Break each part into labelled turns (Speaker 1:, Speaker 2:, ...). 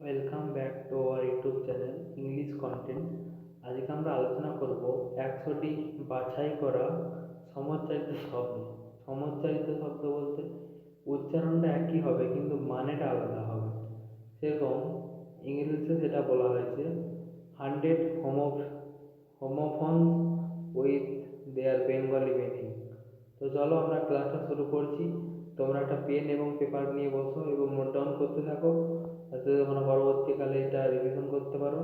Speaker 1: Welcome back to our YouTube channel English content আজকে আমরা আলোচনা করব একশোটি বাছাই করা সমচ্চারিত শব্দ। সমচ্চারিত শব্দ বলতে উচ্চারণটা একই হবে, কিন্তু মানেটা আলাদা হবে। সেরকম ইংলিশে যেটা বলা হয়েছে, hundred homo homophones with their Bengali meaning. তো চলো আমরা ক্লাসটা শুরু করছি। তোমরা একটা পেন এবং পেপার নিয়ে বসো এবং নোট ডাউন করতে থাকো। যাতে তোমরা পরবর্তীকালে এটা রিভিশন করতে পারো।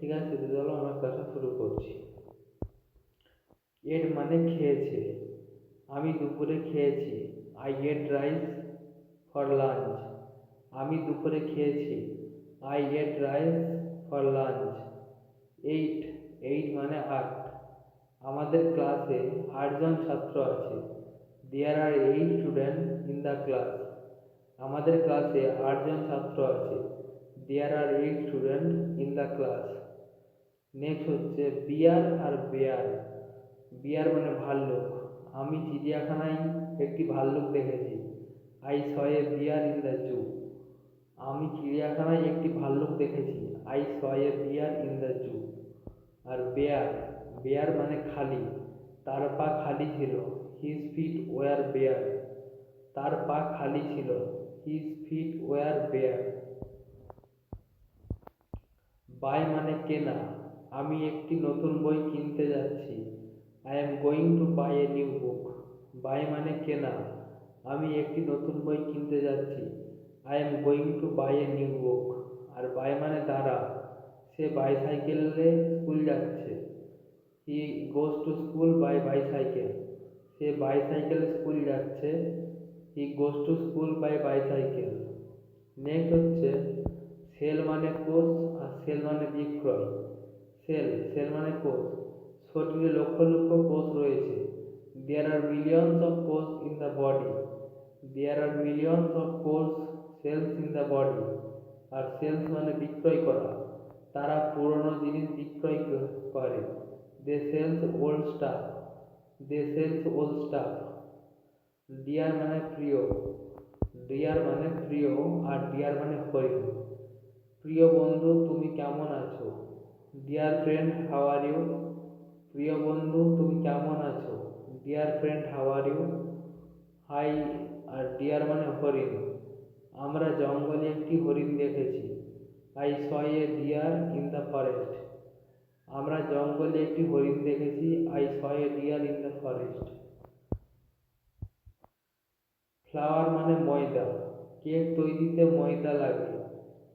Speaker 1: ঠিক আছে, তো চলো আমরা ক্লাসটা শুরু করছি। এড মানে খেয়েছে। আমি দুপুরে খেয়েছি। I ate rice for lunch আমি দুপুরে খেয়েছি। I ate rice for lunch eight eight মানে আট। আমাদের ক্লাসে আটজন ছাত্র আছে। There are eight student in the class আমাদের ক্লাসে আটজন ছাত্র আছে। There are eight student in the class next হচ্ছে বিয়ার আর বেয়ার বিয়ার মানে ভাল্লুক। আমি চিড়িয়াখানায় একটি ভাল্লুক দেখেছি। I saw a bear in the zoo আমি চিড়িয়াখানায় একটি ভাল্লুক দেখেছি। I saw a bear in the zoo R bare bare মানে খালি। তার পা খালি ছিল। হিজ ফিট ওয়ার বেয়ার তার পা খালি ছিল। His feet were bare buy মানে কেনা আমি একটি নতুন বই কিনতে যাচ্ছি। I am going to buy a new book buy মানে কেনা আমি একটি নতুন বই কিনতে যাচ্ছি। I am going to buy a new book R by মানে দাঁড়া। সে বাইসাইকেলে স্কুল যাচ্ছে। He goes to school by bicycle সে বাইসাইকেলে স্কুল যাচ্ছে he goes to school by bicycle next হচ্ছে সেল মানে কোষ আর সেল মানে বিক্রয়। সেল সেল মানে কোষ শরীরে লক্ষ লক্ষ কোষ রয়েছে। দেয়ার আর মিলিয়নস অফ কোষ in the body there are millions of কোষ সেলস ইন দ্য বডি আর সেলস মানে বিক্রয় করা। তারা পুরনো জিনিস বিক্রয় করে। They sells old stuff they sells old stuff dear মানে প্রিয়। ডিয়ার মানে প্রিয় আর ডিয়ার মানে হরিণ। প্রিয় বন্ধু, তুমি কেমন আছো? Dear friend how are you প্রিয় বন্ধু, তুমি কেমন আছো? Dear friend how are you hi R deer মানে হরিণ। আমরা জঙ্গলে একটি হরিণ দেখেছি। I saw a deer in the forest আমরা জঙ্গলে একটি হরিণ দেখেছি, I saw deer in the forest. Flour মানে ময়দা, কেক তৈরিতে ময়দা লাগে।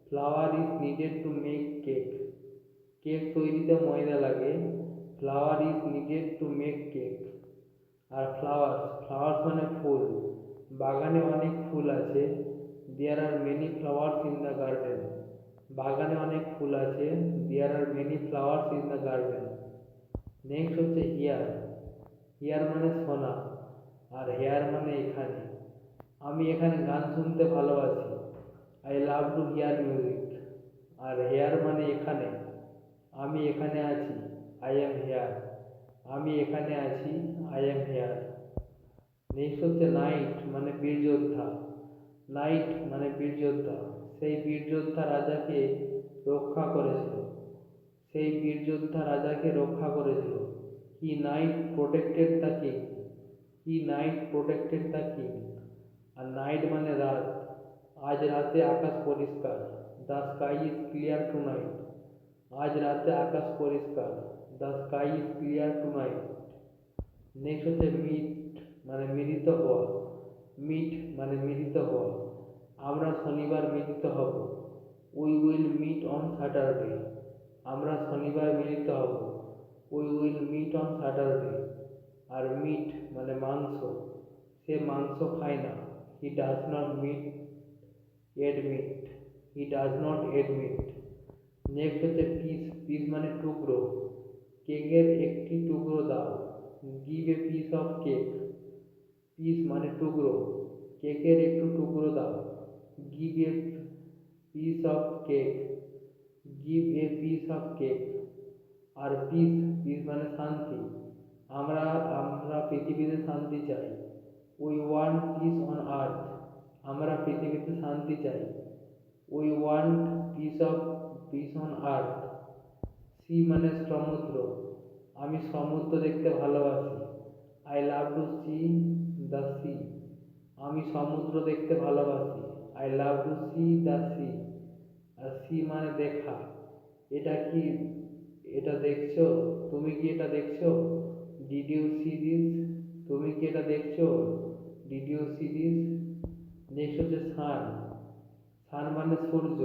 Speaker 1: Flour is needed to make cake. Cake তৈরিতে ময়দা লাগে, flour is needed to make cake. R flowers flowers মানে ফুল। বাগানে অনেক ফুল আছে। There are many flowers in the garden বাগানে অনেক ফুল আছে। There are many flowers in the garden next হচ্ছে হিয়ার হিয়ার মানে শোনা আর হেয়ার মানে এখানে। আমি এখানে গান শুনতে ভালোবাসি। I love to hear music R here মানে এখানে। আমি এখানে আছি। আই এম হেয়ার আমি এখানে আছি। আই এম হেয়ার নেক্সট হচ্ছে নাইট মানে বীর যোদ্ধা নাইট মানে বীর যোদ্ধা সেই বীর যোদ্ধা রাজাকে রক্ষা করেছিল। সেই বীর যোদ্ধা রাজাকে রক্ষা করেছিল। কি knight protected the king he knight protected the king R night মানে রাত আজ রাতে আকাশ পরিষ্কার। The sky is clear tonight আজ রাতে আকাশ পরিষ্কার। The sky is clear tonight next হচ্ছে মিট মানে মিলিত হওয়া। মিট মানে মিলিত হওয়া। আমরা শনিবার মিলিত হব। We will meet on Saturday আমরা শনিবার মিলিত হব। We will meet on Saturday R meat মানে মাংস। সে মাংস খায় না। He does not meat eat meat he does not eat meat next হচ্ছে পিস পিস মানে টুকরো। কেকের একটি টুকরো দাও। Give a piece of cake piece মানে টুকরো। কেকের একটু টুকরো দাও। Give a piece of cake give a piece of cake আর পিস পিস মানে শান্তি। আমরা আমরা পৃথিবীতে শান্তি চাই। We want peace on earth আমরা পৃথিবীতে শান্তি চাই। We want peace of peace on earth sea মানে সমুদ্র। আমি সমুদ্র দেখতে ভালোবাসি। I love to see the sea আমি সমুদ্র দেখতে ভালোবাসি। I love to see the sea R see মানে দেখা। এটা কি? এটা দেখছ? তুমি কি এটা দেখছ? ডিড ইউ সি দিস তুমি কি এটা দেখছ? Did you see this next হচ্ছে সান সান মানে সূর্য।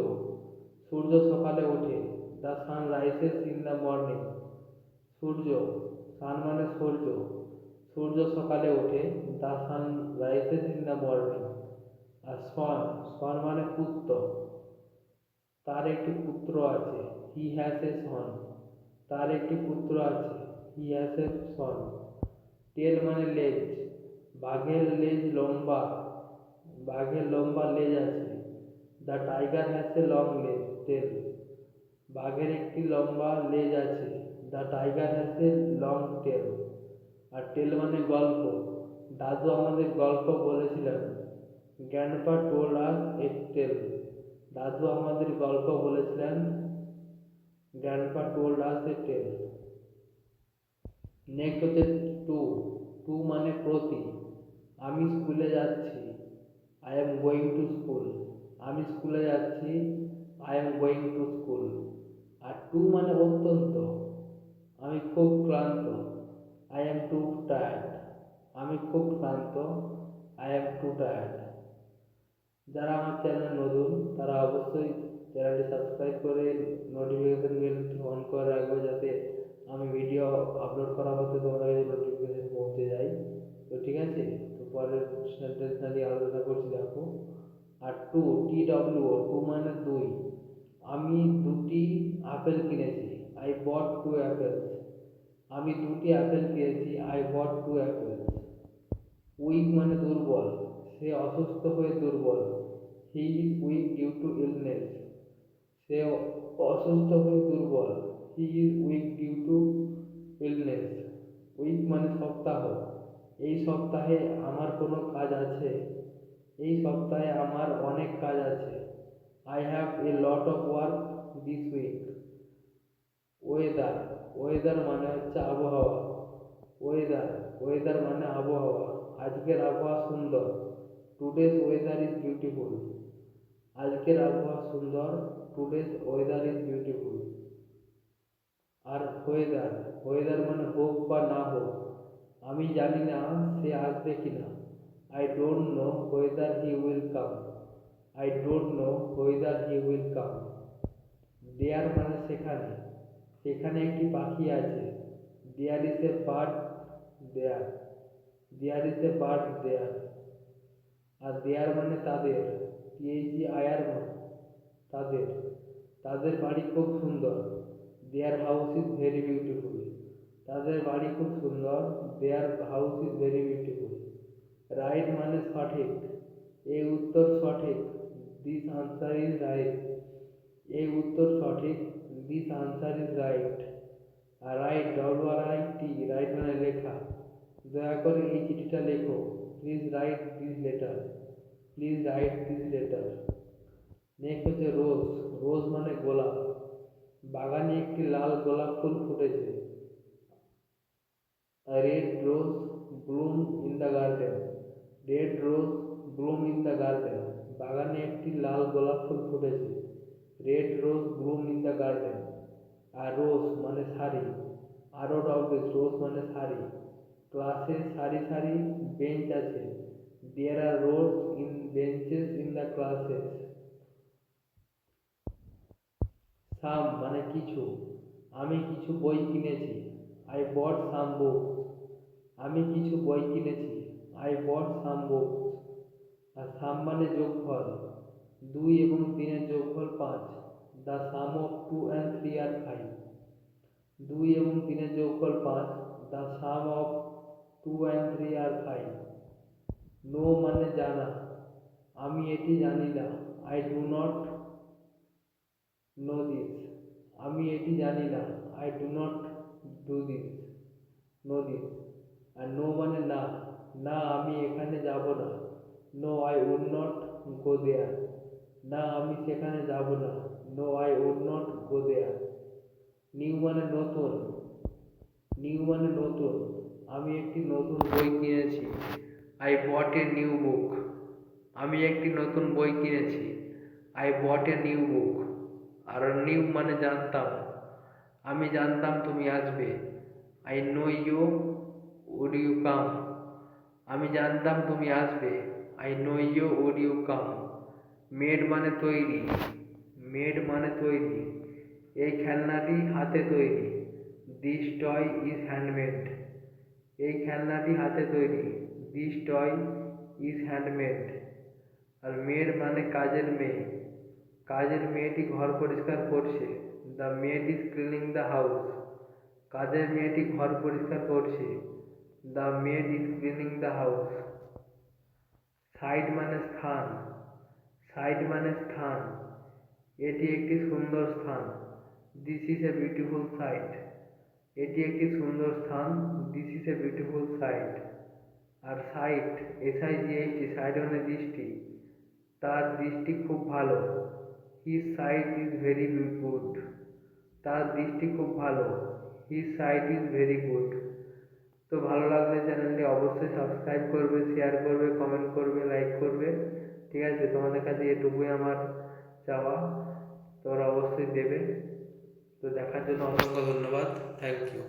Speaker 1: সূর্য সকালে ওঠে। The sun rises in the morning Surya. Sun মানে সূর্য। সূর্য সকালে ওঠে। The sun rises in the morning R son son মানে পুত্র। তার একটি পুত্র আছে হি হ্যাজ এ সন তার একটি পুত্র আছে হি হ্যাজ এ সন টেল মানে লেজ, বাঘের লেজ লম্বা, বাঘের লম্বা লেজ আছে। The tiger has a long লেজ টেল বাঘের একটি লম্বা লেজ আছে the tiger has a long tail আর টেল মানে গল্প। দাদু আমাদের গল্প বলেছিলেন grandpa told us a tale দাদু আমাদের গল্প বলেছিলেন grandpa told us a tale next হচ্ছে টু টু মানে প্রতি। আমি স্কুলে যাচ্ছি I am going to school আমি স্কুলে যাচ্ছি I am going to school R too মানে অত্যন্ত। আমি খুব ক্লান্ত। আই এম টু টায়ার্ড আমি খুব ক্লান্ত। আই এম টু টায়ার্ড যারা আমার চ্যানেল নতুন, তারা অবশ্যই চ্যানেলটি সাবস্ক্রাইব করে নোটিফিকেশন বেলটি অন করে রাখবে যাতে আমি ভিডিও আপলোড করা হতে তোমাদের কাছে নোটিফিকেশন পৌঁছে যায়। তো ঠিক আছে? তো পরের সেন্টেন্স নিয়ে আলোচনা করছি, দেখো। আর টু টি ডব্লিউ টু মানে দুই। আমি দুটি আপেল কিনেছি। আই বট টু অ্যাপেলস আমি দুটি আপেল কিনেছি। I bought two apples weak মানে দুর্বল। সে অসুস্থ হয়ে দুর্বল। He is weak due to illness সে অসুস্থ হয়ে দুর্বল। He is weak due to illness weak মানে সপ্তাহ। এই সপ্তাহে আমার কোনো কাজ আছে। এই সপ্তাহে আমার অনেক কাজ আছে। I have a lot of work this week weather weather মানে হচ্ছে আবহাওয়া। ওয়েদার ওয়েদার মানে আবহাওয়া। আজকের আবহাওয়া সুন্দর। টুডেজ ওয়েদার ইজ বিউটিফুল আজকের আবহাওয়া সুন্দর টুডেজ ওয়েদার ইজ বিউটিফুল আর ওয়েদার ওয়েদার মানে হোক বা না হোক, আমি জানি না সে আসবে কি না I don't know whether he will come I don't know whether he will come there মানে সেখানে সেখানে একটি পাখি আছে। There is a bird there there is a bird there R their মানে তাদের T H E I R তাদের। তাদের বাড়ি খুব সুন্দর। Their house is very beautiful তাদের বাড়ি খুব সুন্দর। Their house is very beautiful right মানে সঠিক। এই উত্তর সঠিক। দিস আনসার ইজ রাইট এই উত্তর সঠিক। This answer is right R write W R I T write মানে লেখা। দয়া করে এই চিঠিটা লেখো। Please write this letter please write this letter next হচ্ছে রোজ রোজ মানে গোলাপ। বাগানে একটি লাল গোলাপ ফুল ফুটেছে। Red rose bloom in the garden red rose bloom in the garden বাগানে একটি লাল গোলাপ ফুল ফুটেছে। Red rose bloom in the garden R rows মানে শাড়ি। আরও ডবলিস রোজ মানে শাড়ি। ক্লাসে সারি সারি বেঞ্চ আছে। There are rows in benches in the classes some মানে কিছু। আমি কিছু বই কিনেছি। আই বট সাম বুকস আমি কিছু বই কিনেছি। I bot some books are সাম মানে যোগফল। দুই এবং তিনের যোগফল পাঁচ। The sum of two and three R five দুই এবং তিনের যোগফল পাঁচ। The sum of two and three R five no মানে জানা। আমি এটি জানি না। I do not know this আমি এটি জানি না। I do not do this know this R no মানে না। না, আমি এখানে যাব না। No I would not go there না, আমি সেখানে যাব না। No I would not go there new মানে নতুন। নিউ মানে নতুন। আমি একটি নতুন বই কিনেছি। আই বট এ নিউ বুক আমি একটি নতুন বই কিনেছি। I bought a new book R new মানে জানতাম। আমি জানতাম তুমি আসবে। I know you would you come আমি জানতাম তুমি আসবে। I know you would you come made মানে তৈরি। মেড মানে তৈরি। এই খেলনাটি হাতে তৈরি। দিস টয় ইজ হ্যান্ডমেড এই খেলনাটি হাতে তৈরি। দিস টয় ইজ হ্যান্ডমেড আর মেড মানে কাজের মেয়ে। কাজের মেয়েটি ঘর পরিষ্কার করছে। The maid is cleaning the house কাজের মেয়েটি ঘর পরিষ্কার করছে। The maid is cleaning the house side মানে স্থান। সাইড মানে স্থান। এটি একটি সুন্দর স্থান। This is a beautiful site এটি একটি সুন্দর স্থান। This is a beautiful site R sight S I S I G H T sight মানে দৃষ্টি। তার দৃষ্টি খুব ভালো। His sight is very good তার দৃষ্টি খুব ভালো। His sight is very good তো ভালো লাগলে চ্যানেলটি অবশ্যই সাবস্ক্রাইব করবে শেয়ার করবে কমেন্ট করবে লাইক করবে। ঠিক আছে, তোমাদের কাছে এটুকুই আমার চাওয়া। তোমরা অবশ্যই দেবে। তো দেখার জন্য অসংখ্য ধন্যবাদ। Thank you